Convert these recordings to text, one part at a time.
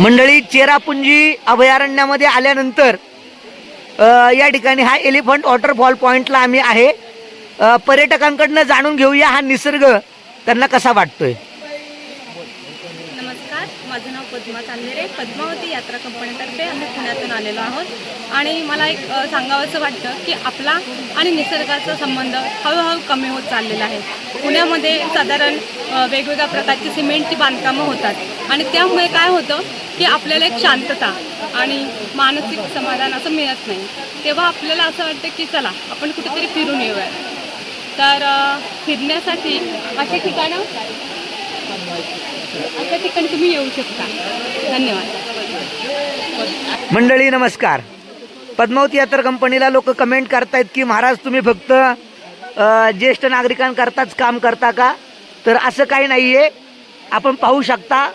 मंडळी चेरापुंजी अभयारण्यामध्ये आल्यानंतर या ठिकाणी हा एलिफंट वॉटरफॉल पॉईंटला आम्ही आहे. पर्यटकांकडनं जाणून घेऊया हा निसर्ग त्यांना कसा वाटतोय. नमस्कार माझं नाव पद्मा चांदेरे पद्मावती यात्रा कंपनीतर्फे आम्ही पुण्यातून आलेलो आहोत. आणि मला एक सांगावंसं वाटतं की आपला आणि निसर्गाचा संबंध हळूहळू कमी होत चाललेला आहे. पुण्यामध्ये साधारण वेगवेगळ्या प्रकारची सिमेंटची बांधकामं होतात. आणि त्यामुळे काय होतं की आपल्याला एक शांतता आणि मानसिक समाधान असं मिळत नाही. तेव्हा आपल्याला असं वाटतं की चला आपण कुठेतरी फिरून येऊया तर फिरण्यासाठी अशा ठिकाणं? अशा ठिकाणी तुम्ही येऊ शकता. धन्यवाद. मंडळी नमस्कार. पद्मावती यात्रा कंपनीला लोक कमेंट करतायत की महाराज तुम्ही फक्त ज्येष्ठ नागरिकांकरताच काम करता का? तर असं काही नाही आहे आपण पाहू शकता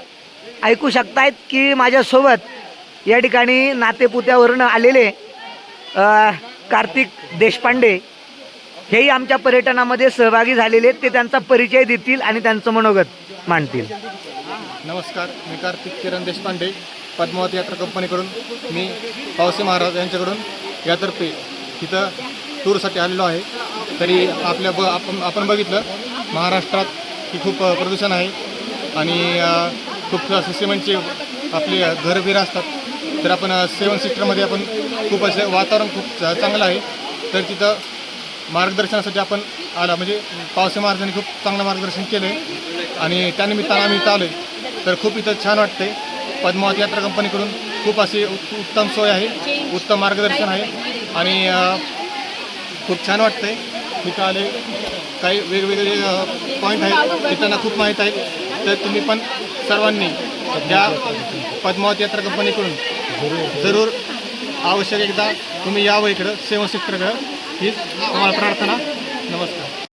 ऐकू शकतायत की माझ्यासोबत या ठिकाणी नातेपुत्यावरून आलेले कार्तिक देशपांडे हेही आमच्या पर्यटनामध्ये सहभागी झालेले आहेत. ते त्यांचा परिचय देतील आणि त्यांचं मनोगत मांडतील. नमस्कार मी कार्तिक किरण देशपांडे पद्मावती यात्रा कंपनीकडून. मी पावसे महाराज यांच्याकडून यातर्फे तिथं टूरसाठी आलेलो आहे. तरी आपल्या ब आपण आपण बघितलं महाराष्ट्रात की खूप प्रदूषण आहे. आणि खूप असं सिमेंटचे आपले घरबिरं असतात. तर आपण सेवन सेक्टरमध्ये आपण खूप असे वातावरण खूप चा- चांगलं आहे. तर तिथं मार्गदर्शनासाठी आपण आला. म्हणजे पावसा महाराजांनी खूप चांगलं मार्गदर्शन केलं आहे आणि त्यानिमित्तानं आम्ही इथं आलो आहे तर खूप इथं छान वाटते पद्मावती यात्रा कंपनीकडून खूप अशी उत् उत्तम सोय आहे. उत्तम मार्गदर्शन आहे. आणि खूप छान वाटतंय. इथं आले. काही वेगवेगळे पॉईंट आहेत ते त्यांना खूप माहीत आहेत. तर तुम्ही पण सर्वांनी या पद्मावती यात्रा कंपनीकडून जरूर आवश्यक एकदा तुम्ही यावं इकडं सेवन सेक्टरकडं हीच आम्हाला प्रार्थना. नमस्कार.